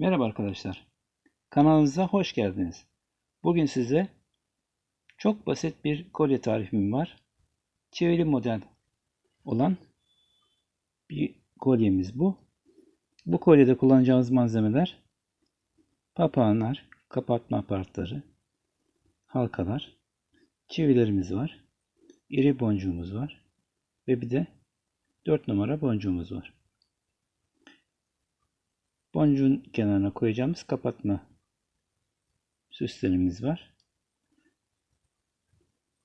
Merhaba arkadaşlar. Kanalımıza hoş geldiniz. Bugün size çok basit bir kolye tarifim var. Çivili model olan bir kolyemiz bu. Bu kolyede kullanacağımız malzemeler papağanlar, kapatma aparatları, halkalar, çivilerimiz var, iri boncuğumuz var ve bir de 4 numara boncuğumuz var. Boncuğun kenarına koyacağımız kapatma süslerimiz var.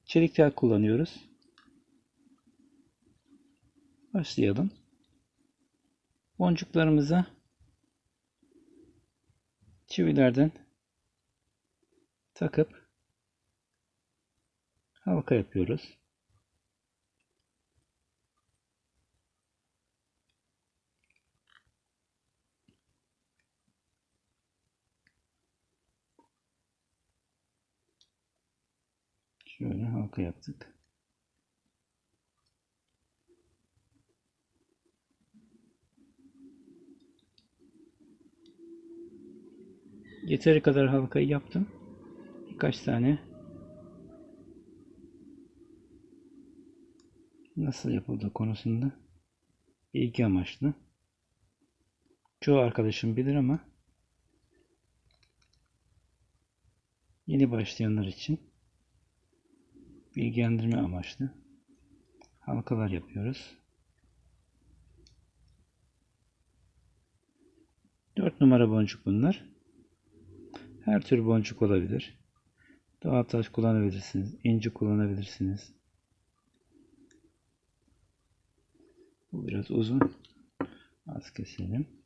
Çelik tel kullanıyoruz. Başlayalım. Boncuklarımıza çivilerden takıp halka yapıyoruz. Şöyle halka yaptık. Yeteri kadar halkayı yaptım. Birkaç tane nasıl yapıldığı konusunda ilgi amaçlı. Çoğu arkadaşım bilir ama yeni başlayanlar için bilgilendirme amaçlı halkalar yapıyoruz. 4 numara boncuk bunlar. Her tür boncuk olabilir. Doğal taş kullanabilirsiniz. inci kullanabilirsiniz. Bu biraz uzun. Az keselim.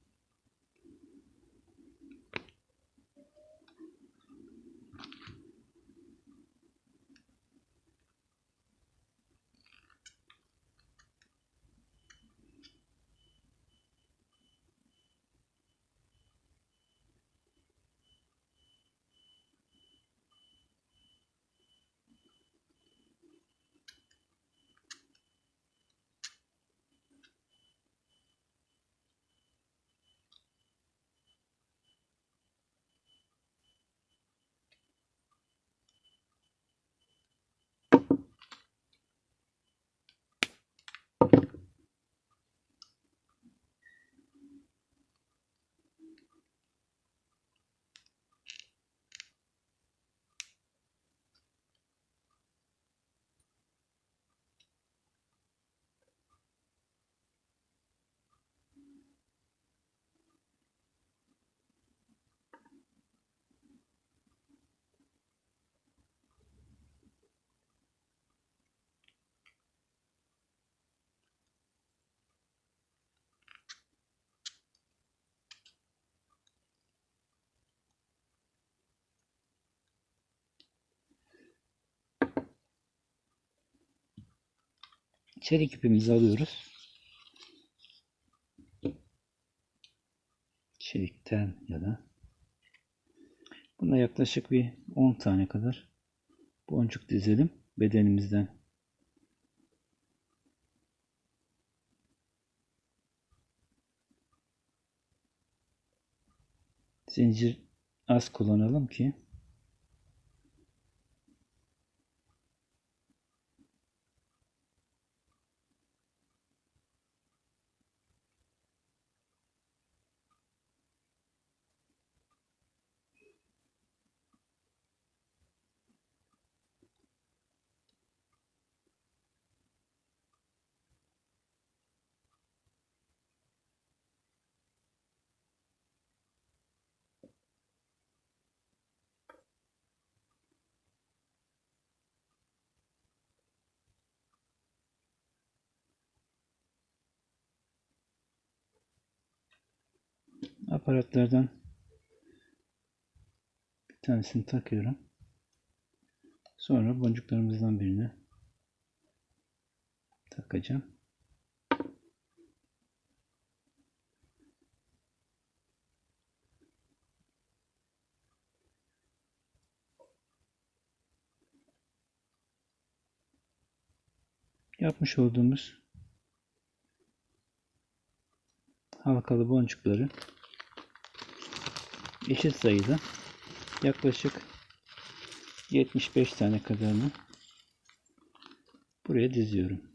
Çelik ipimizi alıyoruz. Çelikten ya da buna yaklaşık bir 10 tane kadar boncuk dizelim bedenimizden. Zincir az kullanalım ki aparatlardan bir tanesini takıyorum. Sonra boncuklarımızdan birini takacağım. Yapmış olduğumuz halkalı boncukları eşit sayıda yaklaşık 75 tane kadarını buraya diziyorum.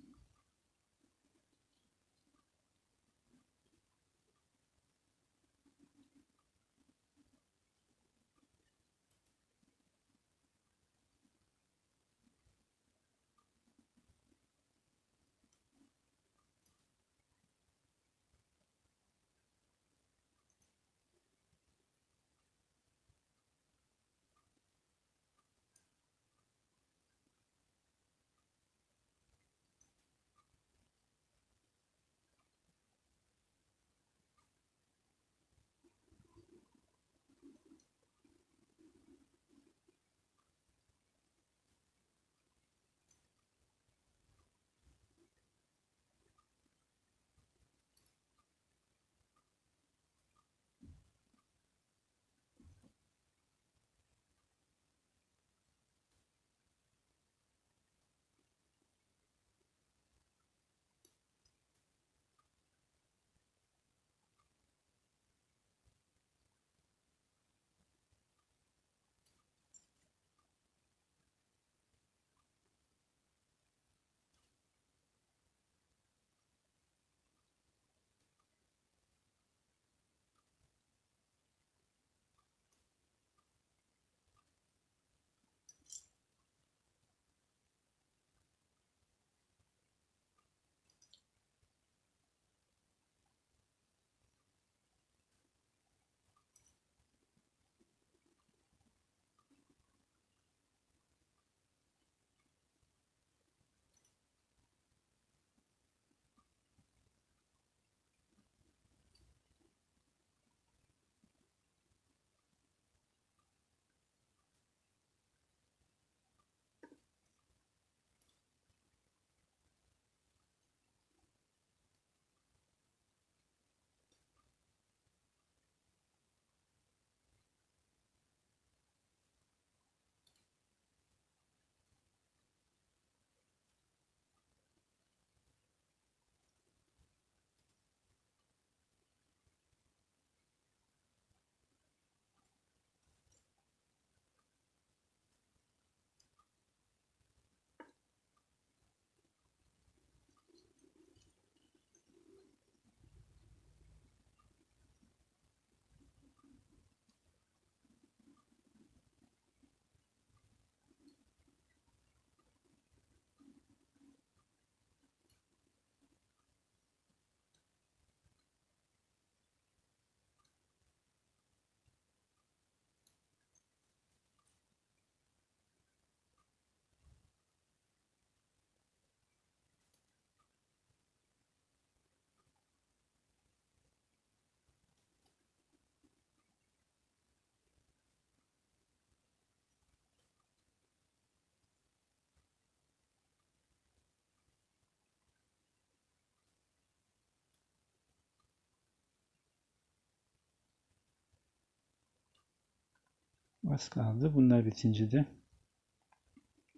Az kaldı. Bunlar bitince de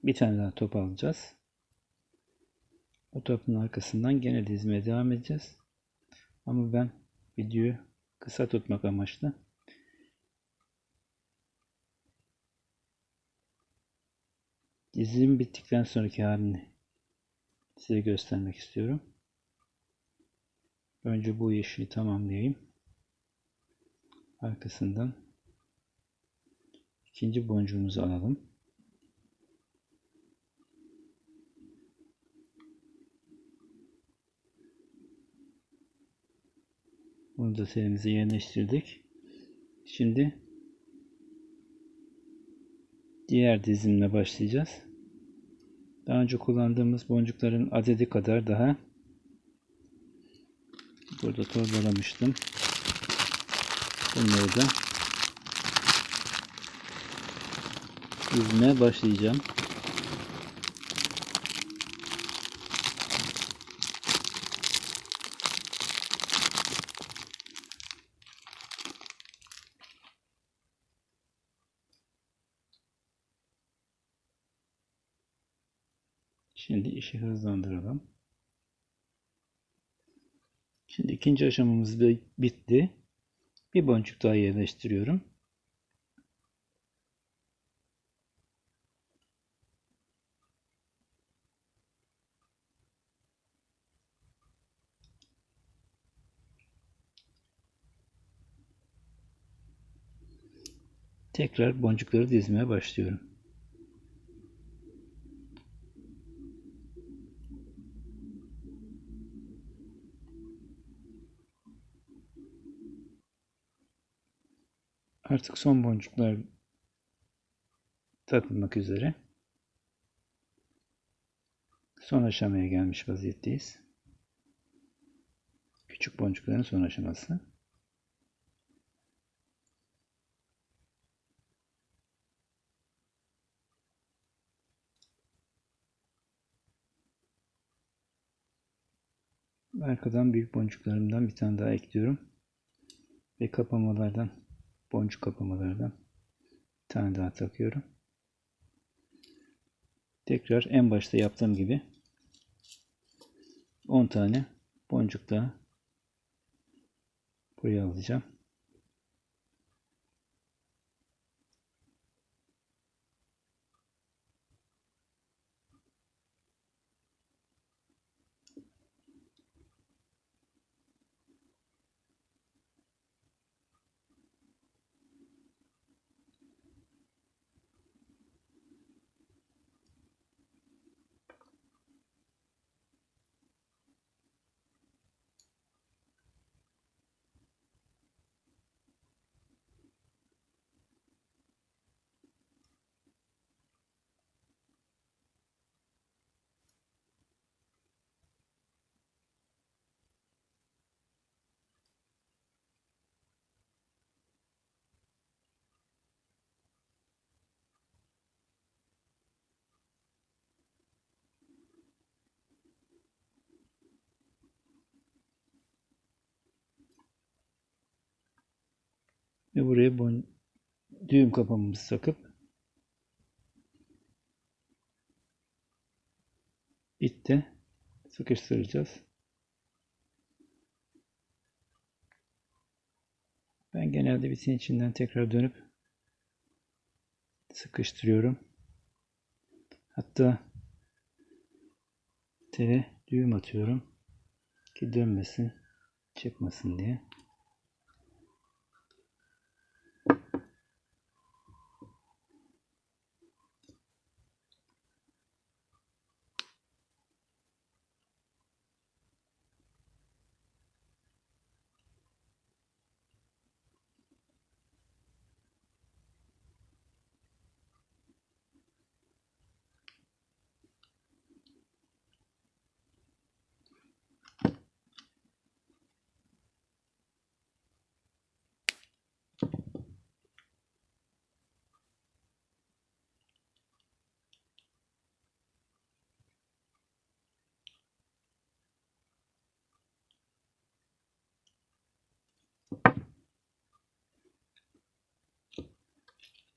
bir tane daha top alacağız. O topun arkasından gene dizmeye devam edeceğiz. Ama ben videoyu kısa tutmak amaçlı dizim bittikten sonraki halini size göstermek istiyorum. Önce bu yeşili tamamlayayım. Arkasından ikinci boncuğumuzu alalım. Bunu da serimize yerleştirdik. Şimdi diğer dizimle başlayacağız. Daha önce kullandığımız boncukların adedi kadar daha burada torbalamıştım. Bunları da dizmeye başlayacağım. Şimdi işi hızlandıralım. Şimdi ikinci aşamamız bitti. Bir boncuk daha yerleştiriyorum. Tekrar boncukları dizmeye başlıyorum. Artık son boncuklar takılmak üzere. Son aşamaya gelmiş vaziyetteyiz. Küçük boncukların son aşaması. Arkadan büyük boncuklarımdan bir tane daha ekliyorum. Ve kapamalardan, boncuk kapamalardan bir tane daha takıyorum. Tekrar en başta yaptığım gibi 10 tane boncuk daha buraya alacağım. Ve buraya bon düğüm kapamamızı takıp itte sıkıştıracağız. Ben genelde bitin içinden tekrar dönüp sıkıştırıyorum. Hatta tele düğüm atıyorum ki dönmesin, çıkmasın diye.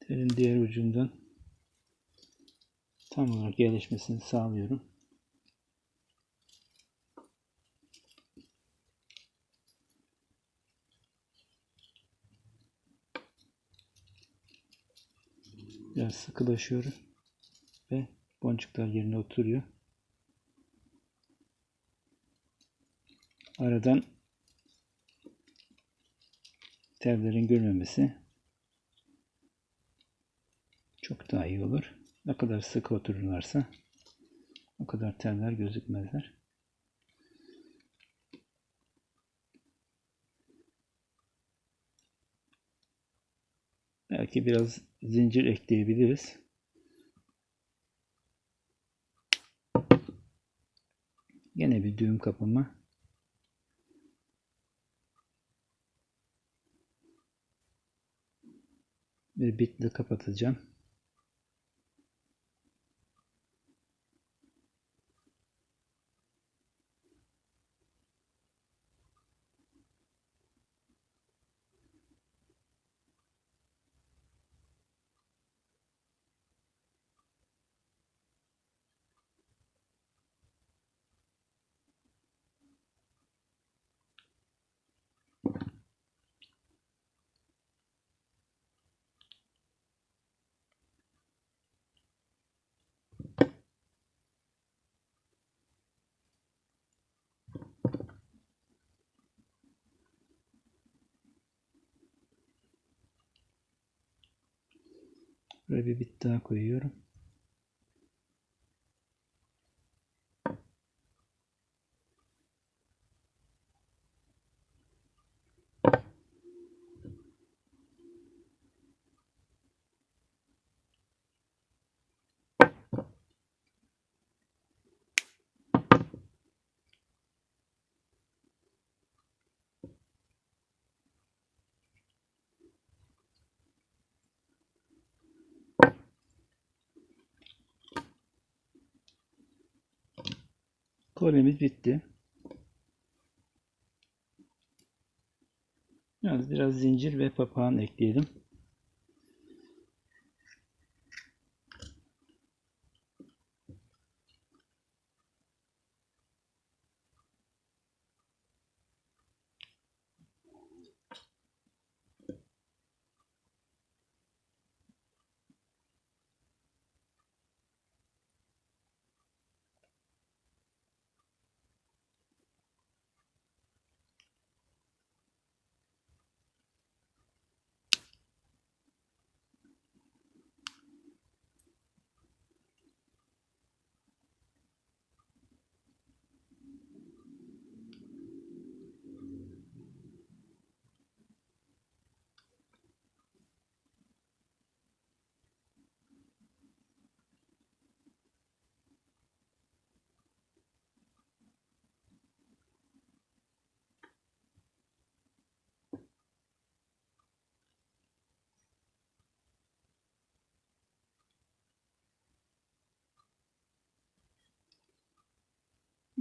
Telin diğer ucundan tam olarak yerleşmesini sağlıyorum. Biraz sıkılaşıyorum ve boncuklar yerine oturuyor. Aradan tellerin görmemesi çok daha iyi olur. Ne kadar sık otururlarsa o kadar teller gözükmezler. Belki biraz zincir ekleyebiliriz. Yine bir düğüm kapama. Ve bitle kapatacağım. Buraya bir bit daha koyuyorum. Kolyemiz bitti. Biraz, biraz zincir ve papağan ekleyelim.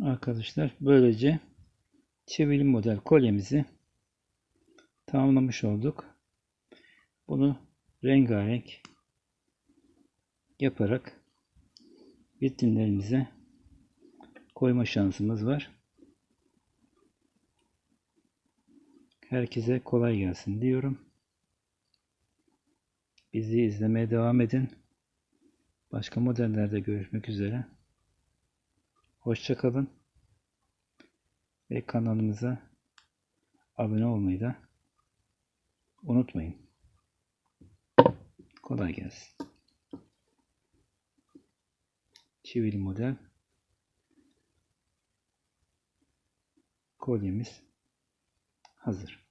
Arkadaşlar böylece çivrili model kolyemizi tamamlamış olduk. Bunu rengarenk yaparak vitrinlerimize koyma şansımız var. Herkese kolay gelsin diyorum. Bizi izlemeye devam edin. Başka modellerde görüşmek üzere. Hoşçakalın. Ve kanalımıza abone olmayı da unutmayın. Kolay gelsin. Çivili model kolyemiz hazır.